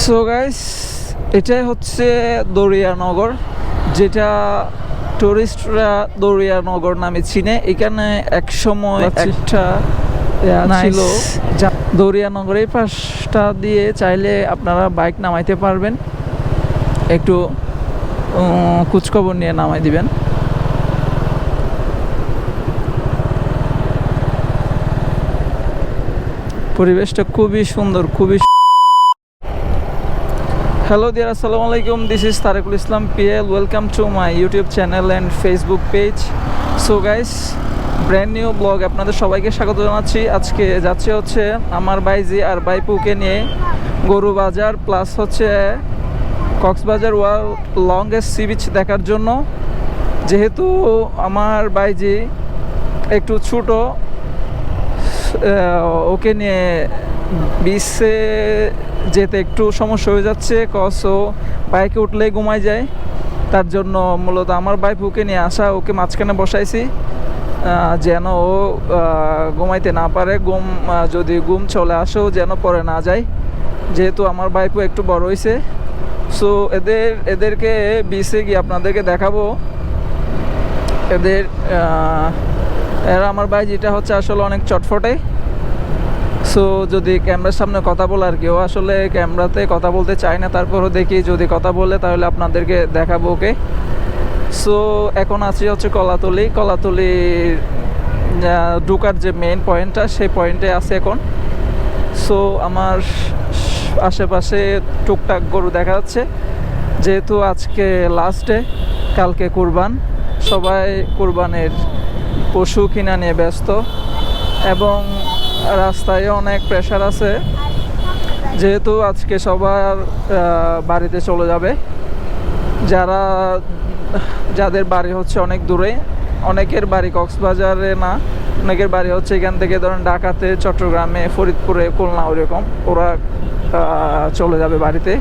So guys এটাই হচ্ছে দরিয়ানগর যেটা টুরিস্টরা দরিয়ানগর নামে চিনে। এখানে এক সময় একটা ইয়া Nice. ছিল। দরিয়ানগর এই পাশটা দিয়ে চাইলে আপনারা বাইক নামাইতে পারবেন। একটু খোঁজখবর নিয়ে নামাই দিবেন। পরিবেশটা খুবই সুন্দর খুবই হ্যালো দিয়ার আসসালামু আলাইকুম this is Tarekul Islam PL welcome to my YouTube channel and Facebook page so guys brand new blog আপনাদের সবাইকে স্বাগত জানাচ্ছি। আজকে যাচ্ছে হচ্ছে আমার বাইজি আর বাইপুকে নিয়ে গরু বাজার প্লাস হচ্ছে Cox's Bazar world longest sea beach দেখার জন্য। যেহেতু আমার বাইজি একটু ছোটো ওকে নিয়ে বিচে যেতে একটু সমস্যা হয়ে যাচ্ছে কস ও বাইকে উঠলেই ঘুমায় যায়। তার জন্য মূলত আমার বাইক বাইপুকে নিয়ে আসা, ওকে মাঝখানে বসাইছি যেন ও ঘুমাইতে না পারে। ঘুম যদি ঘুম চলে আসেও যেন পরে না যায়। যেহেতু আমার বাইপু একটু বড় হয়েছে সো এদের, এদেরকে বিচে গিয়ে আপনাদেরকে দেখাবো। এদের এরা আমার ভাই যেটা হচ্ছে আসলে অনেক চটফটে। সো যদি ক্যামেরার সামনে কথা বলে আর কেউ আসলে ক্যামেরাতে কথা বলতে চায় না, তারপরও দেখি যদি কথা বলে তাহলে আপনাদেরকে দেখাবো, ওকে? সো এখন আছি হচ্ছে কলাতলি। কলাতলির ঢুকার যে মেন পয়েন্টটা সেই পয়েন্টে আছে এখন। সো আমার আশেপাশে টুকটাক গরু দেখা যাচ্ছে। যেহেতু আজকে লাস্টে কালকে কুরবান। সবাই কুরবানের পশু কিনা নিয়ে ব্যস্ত। এবং রাস্তায় অনেক প্রেশার আছে। যেহেতু আজকে সবার বাড়িতে চলে যাবে। যারা, যাদের বাড়ি হচ্ছে অনেক দূরে, অনেকের বাড়ি কক্সবাজারে না, অনেকের বাড়ি হচ্ছে এখান থেকে ধরেন ঢাকাতে, চট্টগ্রামে, ফরিদপুরে, খুলনা ওরকম ওরা চলে যাবে বাড়িতে।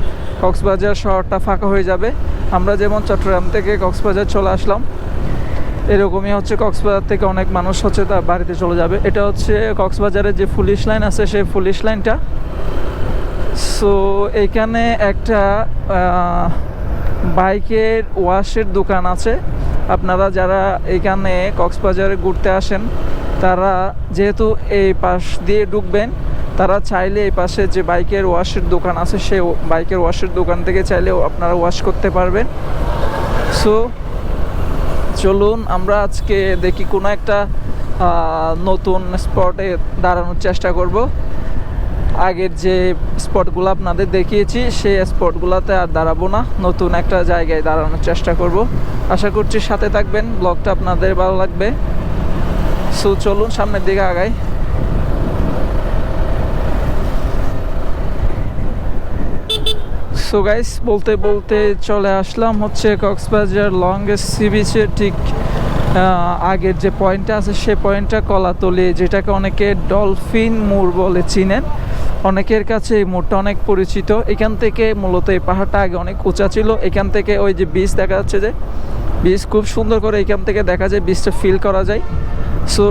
কক্সবাজার শহরটা ফাঁকা হয়ে যাবে। আমরা যেমন চট্টগ্রাম থেকে কক্সবাজার চলে আসলাম। এরকমই হচ্ছে কক্সবাজার থেকে অনেক মানুষ হচ্ছে তার বাড়িতে চলে যাবে। এটা হচ্ছে কক্সবাজারের যে পুলিশ লাইন আছে, সেই পুলিশ লাইনটা। সো এখানে একটা বাইকের ওয়াশের দোকান আছে। আপনারা যারা এখানে কক্সবাজারে ঘুরতে আসেন, তারা যেহেতু এই পাশ দিয়ে ঢুকবেন, তারা চাইলে এই পাশে যে বাইকের ওয়াশের দোকান আছে, সেই বাইকের ওয়াশের দোকান থেকে চাইলেও আপনারা ওয়াশ করতে পারবেন। সো চলুন, আমরা আজকে দেখি কোনো একটা নতুন স্পটে দাঁড়ানোর চেষ্টা করব। আগের যে স্পটগুলো আপনাদের দেখিয়েছি, সেই স্পটগুলোতে আর দাঁড়াবো না। নতুন একটা জায়গায় দাঁড়ানোর চেষ্টা করব। আশা করছি সাথে থাকবেন। ব্লগটা আপনাদের ভালো লাগবে। সো চলুন সামনের দিকে আগাই। সো গাইস বলতে বলতে চলে আসলাম হচ্ছে কক্সবাজার লংগেস্ট সি বিচের ঠিক আগের যে পয়েন্টটা আছে সে পয়েন্টটা কলাতলি, যেটাকে অনেকে ডলফিন মোড় বলে চিনেন। অনেকের কাছে এই মোড়টা অনেক পরিচিত। এখান থেকে মূলত এই পাহাড়টা আগে অনেক উঁচা ছিল। এখান থেকে ওই যে বীজ দেখা যাচ্ছে যে বীজ খুব সুন্দর করে এখান থেকে দেখা যায় বীজটা ফিল করা যায়। সো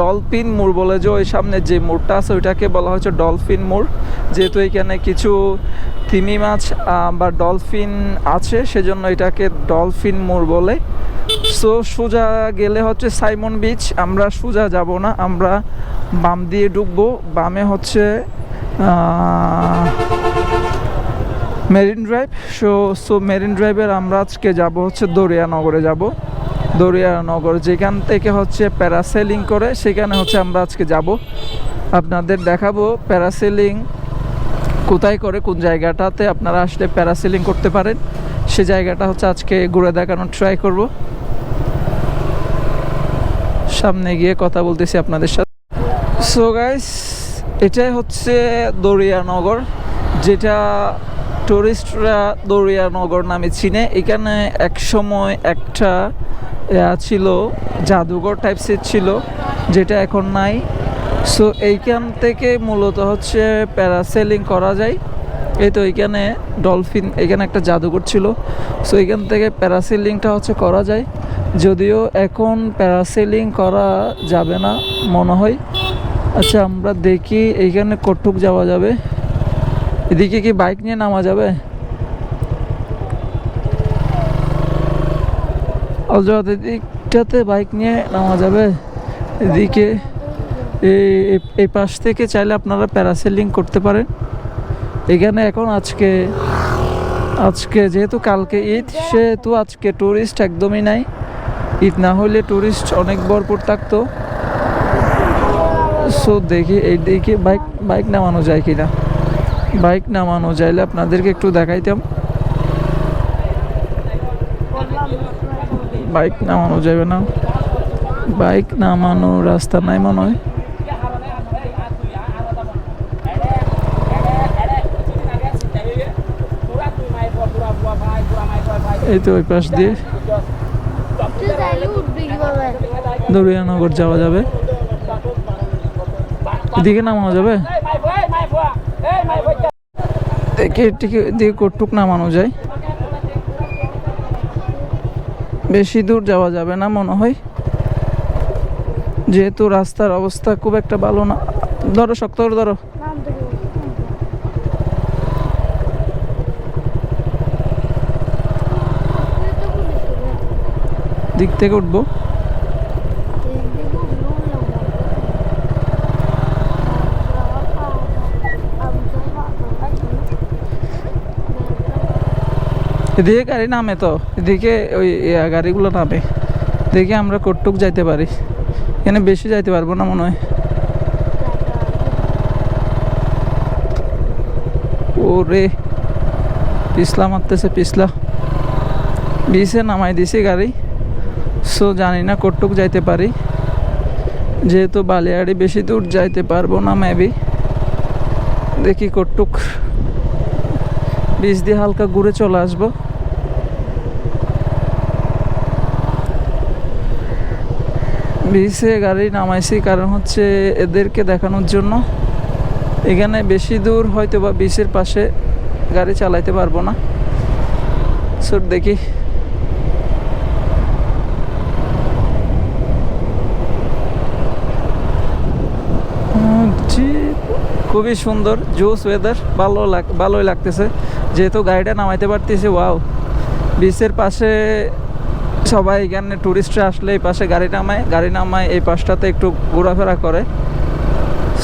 ডলফিন মোড় বলে যে ওই সামনে যে মোড়টা আছে, ওইটাকে বলা হচ্ছে ডলফিন মোড় যেহেতু এখানে কিছু তিমি মাছ বা ডলফিন আছে, সেজন্য এটাকে ডলফিন মোড় বলে। সো সোজা গেলে হচ্ছে সাইমন বিচ আমরা সোজা যাব না, আমরা বাম দিয়ে ঢুকবো। বামে হচ্ছে marine drive so so marine ড্রাইভের আমরা আজকে যাব হচ্ছে দরিয়ানগরে যাব। দরিয়ানগর যেখান থেকে হচ্ছে প্যারাসেলিং করে, সেখানে হচ্ছে আমরা আজকে যাব। আপনাদের দেখাবো প্যারাসেলিং কোথায় করে, কোন জায়গাটাতে আপনারা আসলে প্যারাসেলিং করতে পারেন। সে জায়গাটা হচ্ছে আজকে ঘুরে দেখানোর ট্রাই করব। সামনে গিয়ে কথা বলতেছি আপনাদের সাথে। সো গাইস এটাই হচ্ছে দরিয়ানগর যেটা টুরিস্টরা দরিয়ানগর নামে চিনে। এখানে এক সময় একটা ছিল, জাদুঘর টাইপসের ছিল, যেটা এখন নাই। সো এইখান থেকে মূলত হচ্ছে প্যারাসেলিং করা যায়। এই তো এইখানে ডলফিন এখানে একটা জাদুঘর ছিল। সো এখান থেকে প্যারাসেলিংটা হচ্ছে করা যায়। যদিও এখন প্যারাসেলিং করা যাবে না, মনে হয়। আচ্ছা আমরা দেখি, এইখানে কটুক যাওয়া যাবে। এদিকে কি বাইক নিয়ে নামা যাবে? অজয় এদিকটাতে বাইক নিয়ে নামা যাবে। এদিকে এই পাশ থেকে চাইলে আপনারা প্যারাসেলিং করতে পারেন। এখানে এখন আজকে আজকে যেহেতু কালকে ঈদ, সেহেতু আজকে ট্যুরিস্ট একদমই নাই। ঈদ না হলে ট্যুরিস্ট অনেক ভরপুর থাকতো। সো দেখি এই দিকে বাইক বাইক নামানো যায় কিনা। বাইক নামানো যাইলে আপনাদেরকে একটু দেখাইতাম। বাইক নামানো যাবে না। বাইক নামানো রাস্তা নাই মনে হয়। এই তো ওই পাশ দিয়ে। দরিয়ানগর যাওয়া যাবে। এদিকে নামানো যাবে? এটিকে দিয়ে কটুক নামানো যায়। বেশি দূর যাওয়া যাবে না মনে হয়। যেহেতু রাস্তার অবস্থা খুব একটা ভালো না। ধরো, শক্ত ধরো। দিক থেকে উঠবো। এদিকে গাড়ি নামে তো, এদিকে ওই গাড়িগুলো নামে। দেখি আমরা কটুক যাইতে পারি। এখানে বেশি যাইতে পারব না মনে হয়। ওরে, পিছলা মারতেছে, পিছলা। বিছে নামাই দিছি গাড়ি। সো, জানি না কটুক যাইতে পারি। যেহেতু বালিয়াড়ি বেশি দূর যাইতে পারব না মেবি দেখি কটুক বীজ দিয়ে হালকা ঘুরে চলে আসব। বিচে গাড়ি নামাইছি কারণ হচ্ছে এদেরকে দেখানোর জন্য। এখানে বেশি দূর হয়তো বা বিচের পাশে গাড়ি চালাইতে পারব না। সো দেখি। খুবই সুন্দর, জোস ওয়েদার ভালো লাগ, ভালোই লাগতেছে। যেহেতু গাড়িটা নামাইতে পারতেছি, ওয়াও। বিচের পাশে সবাই এখানে টুরিস্টরা আসলে এই পাশে গাড়ি নামায়। গাড়ি নামায়, এই পাশটাতে একটু ঘোরাফেরা করে।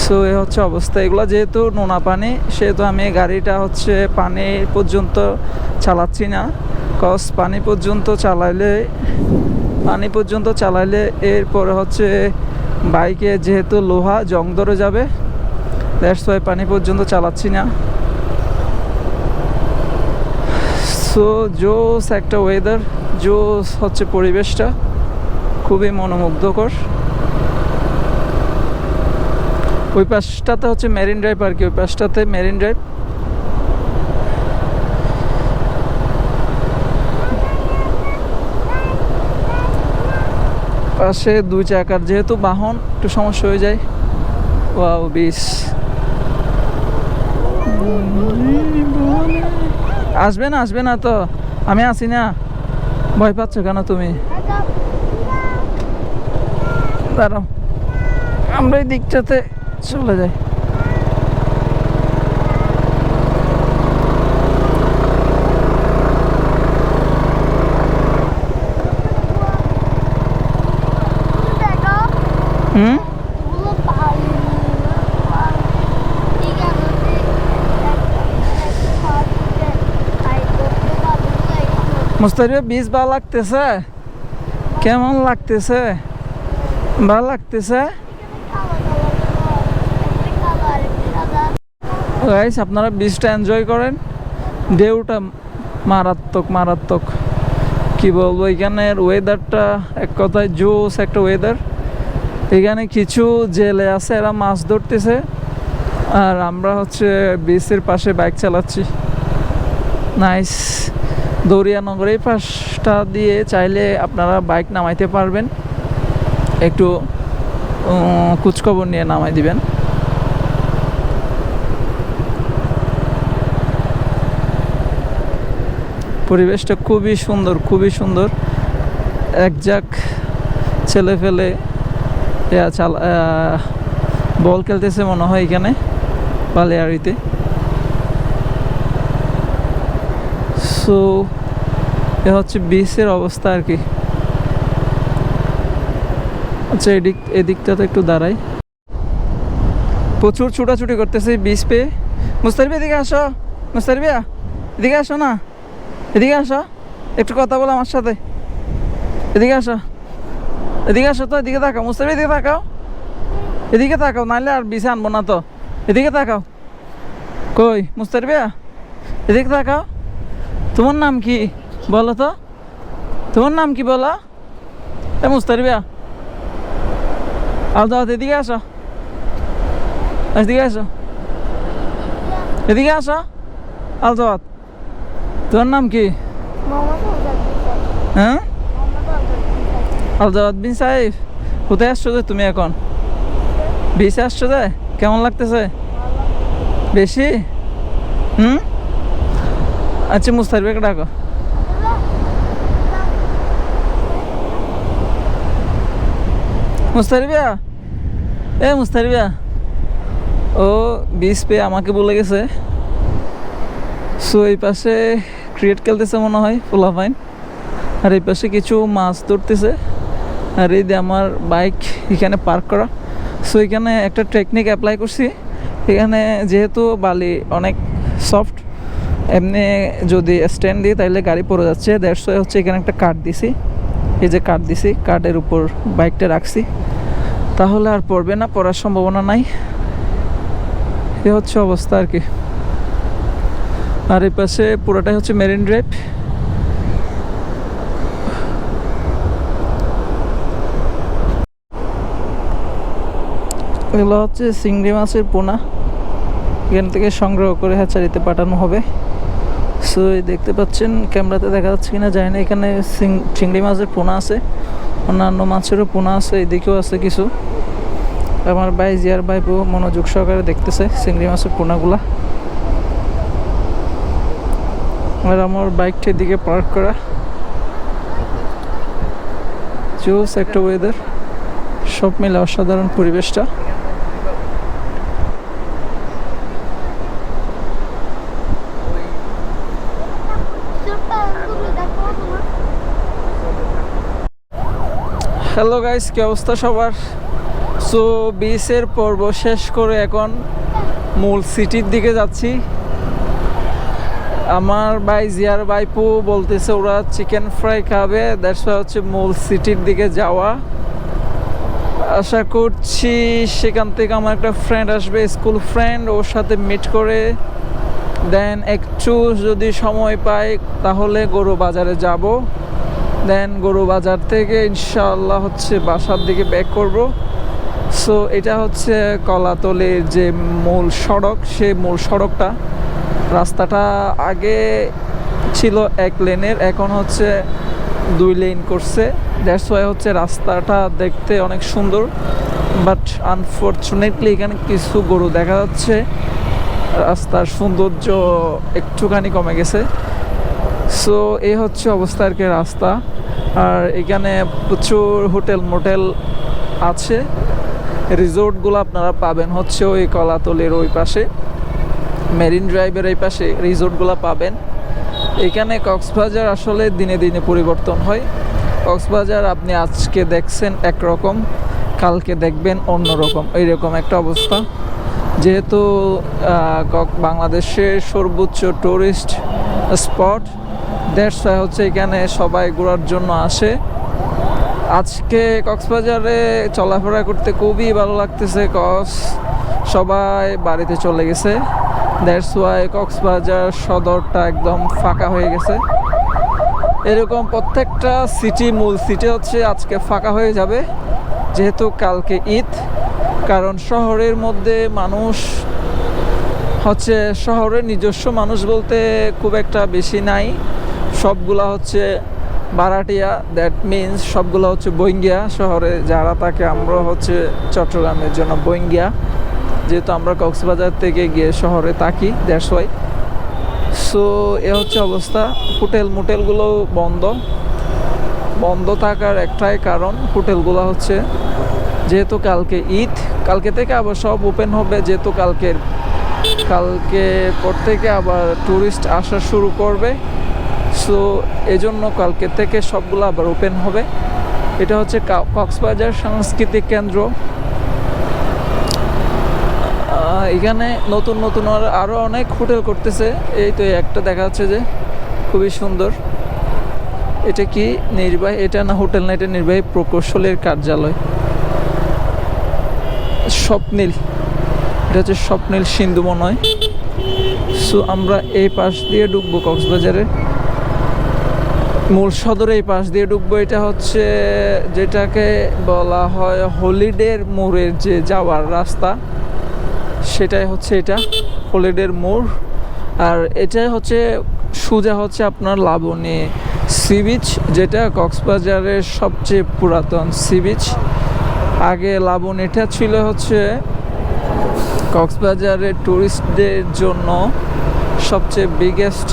সো এ হচ্ছে অবস্থা। এগুলো যেহেতু নোনা পানি, সেহেতু আমি গাড়িটা হচ্ছে পানি পর্যন্ত চালাচ্ছি না। কস পানি পর্যন্ত চালাইলে, পানি পর্যন্ত চালাইলে এরপরে হচ্ছে বাইকে যেহেতু লোহা, জং ধরে যাবে। ওয়াই পানি পর্যন্ত চালাচ্ছি না। সো জোস একটা ওয়েদার জোস হচ্ছে পরিবেশটা খুবই মনোমুগ্ধকর। ওই পাশটাতে হচ্ছে মেরিন ড্রাইভ আর কি, ওই পাশটাতে মেরিন ড্রাইভ পাশে দুই চাকার, যেহেতু বাহন, একটু সমস্যা হয়ে যায়। ওয়াও, বিশ। আসবে না আসবে না তো। আমি আসি না। ভয় পাচ্ছ কেন তুমি? দাঁড়াও। আমরা এই দিকটাতে চলে যাই হুম মুস্তারিয়া বীজ ভালো লাগতেছে। কেমন লাগতেছে? ভালো লাগতেছে? গাইস আপনারা বীজটা এনজয় করেন। ঢেউটা মারাত্মক মারাত্মক। কি বলব, এখানের ওয়েদারটা এক কথায় জোস একটা ওয়েদার এখানে কিছু জেলে আছে, এরা মাছ ধরতেছে। আর আমরা হচ্ছে বিচের পাশে বাইক চালাচ্ছি। নাইস দরিয়ানগর এই পাশটা দিয়ে চাইলে আপনারা বাইক নামাইতে পারবেন। একটু খোঁজখবর নিয়ে নামাই দিবেন। পরিবেশটা খুবই সুন্দর খুবই সুন্দর। একজাক ছেলে ফেলে বল খেলতেছে মনে হয় এখানে, বালিয়াড়িতে। সো এ হচ্ছে বিচের অবস্থা আর কি। আচ্ছা এদিক, এদিকটাতে একটু দাঁড়াই। প্রচুর ছুটাছুটি করতেছে বিচ পেয়ে। মুস্তারিবি এদিকে আসো। মুস্তারিবিয়া এদিকে আসো না। এদিকে আসো। একটু কথা বলো আমার সাথে। এদিকে আসো। এদিকে আসো তো, এদিকে তাকাও। মুস্তারিবি এদিকে তাকাও। এদিকে তাকাও নাহলে আর বিছে আনব না তো। এদিকে তাকাও। কই মুস্তারিবিয়া এদিকে তাকাও। তোমার নাম কি? বলো তো। তোমার নাম কি বলো? এ মুস্তারিবিয়া আল দাওয়াত এদিকে আসো। এদিকে আসো। এদিকে আসো। আল দাওয়াত তোমার নাম কি। হ্যাঁ? মোহাম্মদ বিন সাহেব। কোথায় আসছো যে তুমি এখন? বেশি আসছো যে? কেমন লাগতেছে? বেশি? হুম? আচ্ছা মুস্তারিবাকে ডাকো। মুস্তারিবিয়া এ মুস্তারিবিয়া ও বিষ পেয়ে আমাকে বলে গেছে। সো এই পাশে ক্রিকেট খেলতেছে মনে হয় পোলাপাইন আর এই পাশে কিছু মাছ ধরতেছে। আর এই যে আমার বাইক এখানে পার্ক করা। সো এখানে একটা টেকনিক অ্যাপ্লাই করছি। এখানে যেহেতু বালি অনেক সফট এমনি যদি স্ট্যান্ড দিই তাহলে গাড়ি পড়ে যাচ্ছে। দেড়শো হচ্ছে এখানে একটা কাঠ দিছি। এই যে কাঠ দিছি কাঠের উপর বাইকটা রাখছি। তাহলে আর পড়বে না, পড়ার সম্ভাবনা নাই। এ হচ্ছে অবস্থা আর কি। আর এই পাশে পুরোটাই হচ্ছে মেরিন ড্রাইভ এগুলো হচ্ছে চিংড়ি মাছের পোনা। এখান থেকে সংগ্রহ করে হ্যাচারিতে পাঠানো হবে। সো দেখতে পাচ্ছেন, ক্যামেরাতে দেখা যাচ্ছে কিনা, জানি না, এখানে চিংড়ি মাছের পোনা আছে, অন্যান্য মাছেরও পোনা আছে, এদিকেও আছে কিছু। আমার ভাই জিয়ার ভাইপো মনোযোগ সহকারে দেখতেছে চিংড়ি মাছের পোনাগুলা। আর আমার বাইকটা এদিকে পার্ক করা। জোস একটা ওয়েদার সব মিলে অসাধারণ পরিবেশটা ছোট্ট আঙ্গুলে দেখো তোমার। হ্যালো গাইস কি অবস্থা সবার? সো বিচের পর্ব শেষ করে এখন মূল সিটির দিকে যাচ্ছি। আমার ভাই জিয়ার বাইপু বলতেছে ওরা চিকেন ফ্রাই খাবে দ্যাটস হচ্ছে মূল সিটির দিকে যাওয়া। আশা করছি সেখান থেকে আমার একটা ফ্রেন্ড আসবে স্কুল ফ্রেন্ড ওর সাথে মিট করে। দেন একটু যদি সময় পাই, তাহলে গরু বাজারে যাব। দেন গরু বাজার থেকে ইনশাআল্লাহ হচ্ছে বাসার দিকে ব্যাক করব। সো এটা হচ্ছে কলাতলির যে মূল সড়ক সে মূল সড়কটা। রাস্তাটা আগে ছিল এক লেনের, এখন হচ্ছে দুই লেন করছে। দ্যাটস ওয়াই হচ্ছে রাস্তাটা দেখতে অনেক সুন্দর। বাট আনফর্চুনেটলি এখানে কিছু গরু দেখা যাচ্ছে। রাস্তার সৌন্দর্য একটুখানি কমে গেছে। সো এই হচ্ছে অবস্থা আর কি রাস্তা। আর এখানে প্রচুর হোটেল মোটেল আছে। রিসোর্টগুলো আপনারা পাবেন হচ্ছে ওই কলাতলের ওই পাশে। মেরিন ড্রাইভের এই পাশে রিসোর্টগুলো পাবেন। এখানে কক্সবাজার আসলে দিনে দিনে পরিবর্তন হয়। কক্সবাজার আপনি আজকে দেখছেন একরকম, কালকে দেখবেন অন্যরকম। এইরকম একটা অবস্থা। যেহেতু বাংলাদেশের সর্বোচ্চ টুরিস্ট স্পট দ্যাটস হচ্ছে এখানে সবাই ঘোরার জন্য আসে। আজকে কক্সবাজারে চলাফেরা করতে খুবই ভালো লাগতেছে কস সবাই বাড়িতে চলে গেছে। দ্যাটস ওয়াই কক্সবাজার সদরটা একদম ফাঁকা হয়ে গেছে। এরকম প্রত্যেকটা সিটি মূল সিটি হচ্ছে আজকে ফাঁকা হয়ে যাবে, যেহেতু কালকে ঈদ। কারণ শহরের মধ্যে মানুষ হচ্ছে, শহরের নিজস্ব মানুষ বলতে খুব একটা বেশি নাই। সবগুলা হচ্ছে বারাটিয়া দ্যাট মিন্স সবগুলো হচ্ছে বইঙ্গিয়া শহরে, যারা থাকে আমরা হচ্ছে চট্টগ্রামের জন্য বইঙ্গিয়া। যেহেতু আমরা কক্সবাজার থেকে গিয়ে শহরে থাকি দ্যাটস ওয়াই সো এ হচ্ছে অবস্থা। হোটেল মোটেলগুলো বন্ধ। বন্ধ থাকার একটাই কারণ হোটেলগুলো হচ্ছে যেহেতু কালকে ঈদ, কালকে থেকে আবার সব ওপেন হবে, যেহেতু কালকের, কালকে পর থেকে আবার ট্যুরিস্ট আসা শুরু করবে। সো এই জন্য কালকে থেকে সবগুলো আবার ওপেন হবে। এটা হচ্ছে কক্সবাজার সাংস্কৃতিক কেন্দ্র। এখানে নতুন নতুন আরও আরও অনেক হোটেল করতেছে। এই তো একটা দেখা যাচ্ছে যে খুবই সুন্দর। এটা কি নির্বাহী? এটা না হোটেল না, এটা নির্বাহী প্রকৌশলের কার্যালয়। স্বপ্নীল। এটা হচ্ছে স্বপ্নীল সিন্ধু মনে হয়। সো আমরা এই পাশ দিয়ে ঢুকবো কক্সবাজারে। মূল সদরে এই পাশ দিয়ে ঢুকবো, এটা হচ্ছে যেটাকে বলা হয় হলিডের মোড়ের যে যাওয়ার রাস্তা। সেটাই হচ্ছে এটা, হলিডের মোড়। আর এটাই হচ্ছে সোজা হচ্ছে আপনার লাবণী সি বিচ, যেটা কক্সবাজারের সবচেয়ে পুরাতন সি বিচ। আগে লাবণীটা ছিল হচ্ছে কক্সবাজারের টুরিস্টদের জন্য সবচেয়ে বিগেস্ট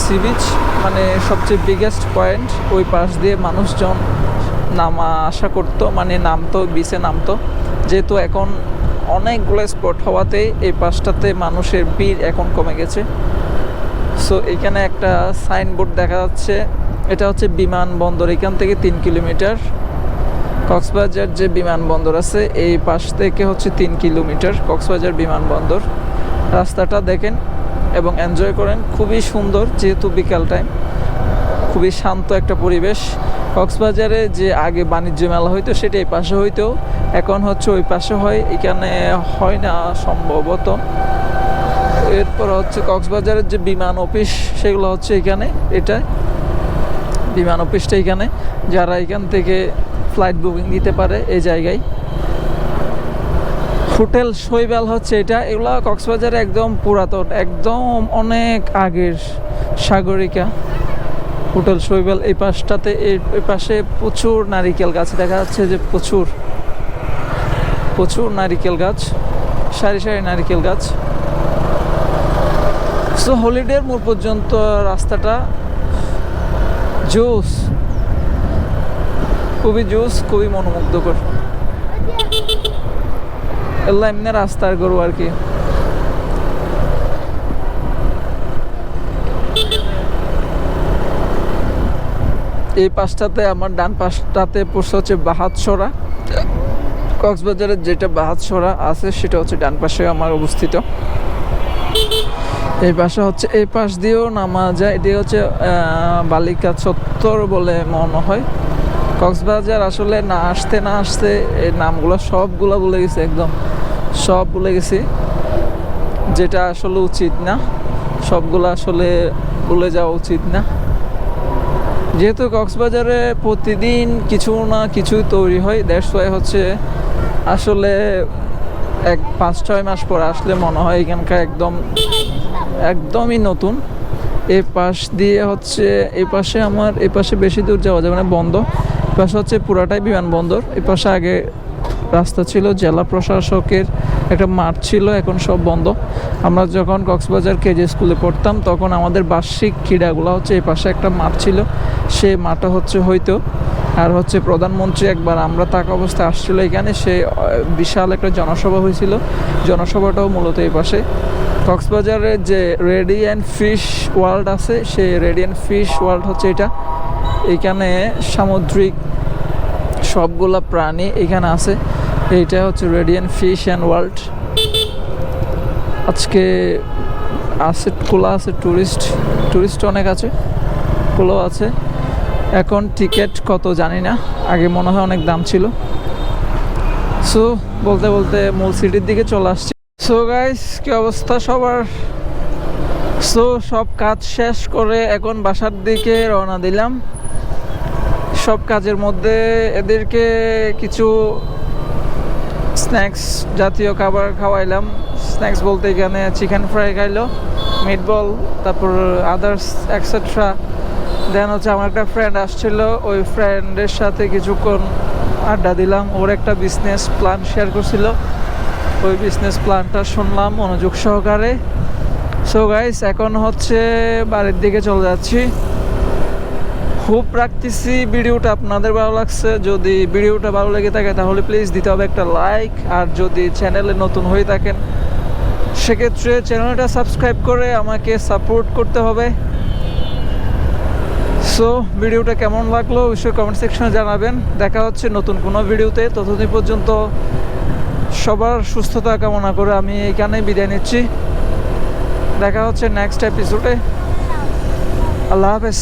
সি বিচ মানে সবচেয়ে বিগেস্ট পয়েন্ট ওই পাশ দিয়ে মানুষজন নামা আসা করতো মানে নামতো বিচে নামতো। যেহেতু এখন অনেকগুলো স্পট হওয়াতে এই পাশটাতে মানুষের ভিড় এখন কমে গেছে। সো এখানে একটা সাইনবোর্ড দেখা যাচ্ছে। এটা হচ্ছে বিমানবন্দর, এখান থেকে তিন কিলোমিটার। কক্সবাজার যে বিমানবন্দর আছে, এই পাশ থেকে হচ্ছে তিন কিলোমিটার কক্সবাজার বিমানবন্দর। রাস্তাটা দেখেন এবং এনজয় করেন। খুবই সুন্দর যেহেতু বিকাল টাইম খুবই শান্ত একটা পরিবেশ। কক্সবাজারে যে আগে বাণিজ্য মেলা হইতো সেটা এই পাশে হইতো। এখন হচ্ছে ওই পাশে হয়। এখানে হয় না সম্ভবত। এরপর হচ্ছে কক্সবাজারের যে বিমান অফিস, সেগুলো হচ্ছে এখানে। এটা বিমান অফিসটা এখানে। যারা এখান থেকে ফ্লাইট বুকিং দিতে পারে এই জায়গায়। হোটেল শৈবাল হচ্ছে এটা। এগুলো কক্সবাজারে একদম পুরাতন, একদম অনেক আগের সাগরিকা হোটেল শৈবাল। এই পাশটাতে, এই পাশে প্রচুর নারিকেল গাছ, দেখা যাচ্ছে যে প্রচুর প্রচুর নারিকেল গাছ, সারি সারি নারিকেল গাছ। সো হলিডের মোড় পর্যন্ত রাস্তাটা জুস, খুবই জুস, খুবই মনোমুগ্ধকর। এগুলো এমনি রাস্তার গরু আর কি এই পাশটাতে আমার ডান পাশটাতে পড়ছে হচ্ছে বাহাতসরা কক্সবাজারের যেটা বাহাতসরা আছে, সেটা হচ্ছে ডান পাশে আমার অবস্থিত। এই পাশে হচ্ছে, এই পাশ দিয়েও নামা যায়। এটি হচ্ছে বালিকা চত্বর বলে মনে হয়। কক্সবাজার আসলে না আসতে না আসতে এই নামগুলো সবগুলো বলে গেছে একদম। সব ভুলে গেছি। যেটা আসলে উচিত না, সবগুলো আসলে ভুলে যাওয়া উচিত না। যেহেতু কক্সবাজারে প্রতিদিন কিছু না কিছু তৈরি হয় দ্যাটস ওয়াই হচ্ছে আসলে এক পাঁচ, ছয় মাস পর আসলে মনে হয় এখানকার একদম, একদমই নতুন। এই পাশ দিয়ে হচ্ছে এই পাশে আমার এই পাশে বেশি দূর যাওয়া যাবে না বন্ধ এই পাশে হচ্ছে পুরাটাই বিমানবন্দর। এই পাশে আগে রাস্তা ছিল জেলা প্রশাসকের একটা মাঠ ছিল, এখন সব বন্ধ। আমরা যখন কক্সবাজার কেজি স্কুলে পড়তাম, তখন আমাদের বার্ষিক ক্রীড়াগুলো হচ্ছে এই পাশে একটা মাঠ ছিল। সেই মাঠটা হচ্ছে হয়তো, আর হচ্ছে প্রধানমন্ত্রী একবার আমরা থাকা অবস্থায় আসছিল এখানে, সে বিশাল একটা জনসভা হয়েছিল। জনসভাটাও মূলত এই পাশে। কক্সবাজারে যে রেডিয়ান ফিশ ওয়ার্ল্ড আছে সেই রেডিয়ান ফিশ ওয়ার্ল্ড হচ্ছে এটা। এখানে সামুদ্রিক সবগুলা প্রাণী এখানে আছে। এইটা হচ্ছে রেডিয়ান ফিশ অ্যান্ড ওয়ার্ল্ড আজকে আছে, খোলা আছে টুরিস্ট টুরিস্ট অনেক আছে, খোলাও আছে। এখন টিকিট কত জানি না, আগে মনে হয় অনেক দাম ছিল। সো বলতে বলতে মূল সিটির দিকে চলে আসছি। সো গাইস কি অবস্থা সবার? সো সব কাজ শেষ করে এখন বাসার দিকে রওনা দিলাম। সব কাজের মধ্যে এদেরকে কিছু স্ন্যাক্স জাতীয় খাবার খাওয়াইলাম। স্ন্যাক্স বলতে এখানে চিকেন ফ্রাই খাইলো মিট বল তারপর আদার্স এক্সেট্রা দেন হচ্ছে আমার একটা ফ্রেন্ড আসছিল, ওই ফ্রেন্ডের সাথে কিছুক্ষণ আড্ডা দিলাম। ওর একটা বিজনেস প্ল্যান শেয়ার করছিল। ওই বিজনেস প্ল্যানটা শুনলাম মনোযোগ সহকারে। সো গাইস এখন হচ্ছে বাড়ির দিকে চলে যাচ্ছি। খুব রাখতেছি, ভিডিওটা আপনাদের ভালো লাগছে। যদি ভিডিওটা ভালো লেগে থাকে, তাহলে প্লিজ দিতে হবে একটা লাইক আর যদি চ্যানেলে নতুন হয়ে থাকেন, সেক্ষেত্রে চ্যানেলটা সাবস্ক্রাইব করে আমাকে সাপোর্ট করতে হবে। সো ভিডিওটা কেমন লাগল অবশ্যই কমেন্ট সেকশনে জানাবেন। দেখা হচ্ছে নতুন কোনো ভিডিওতে। ততদিন পর্যন্ত সবার সুস্থতা কামনা করে আমি এখানে বিদায় নিচ্ছি। দেখা হচ্ছে নেক্সট এপিসোডে আল্লাহ হাফেজ।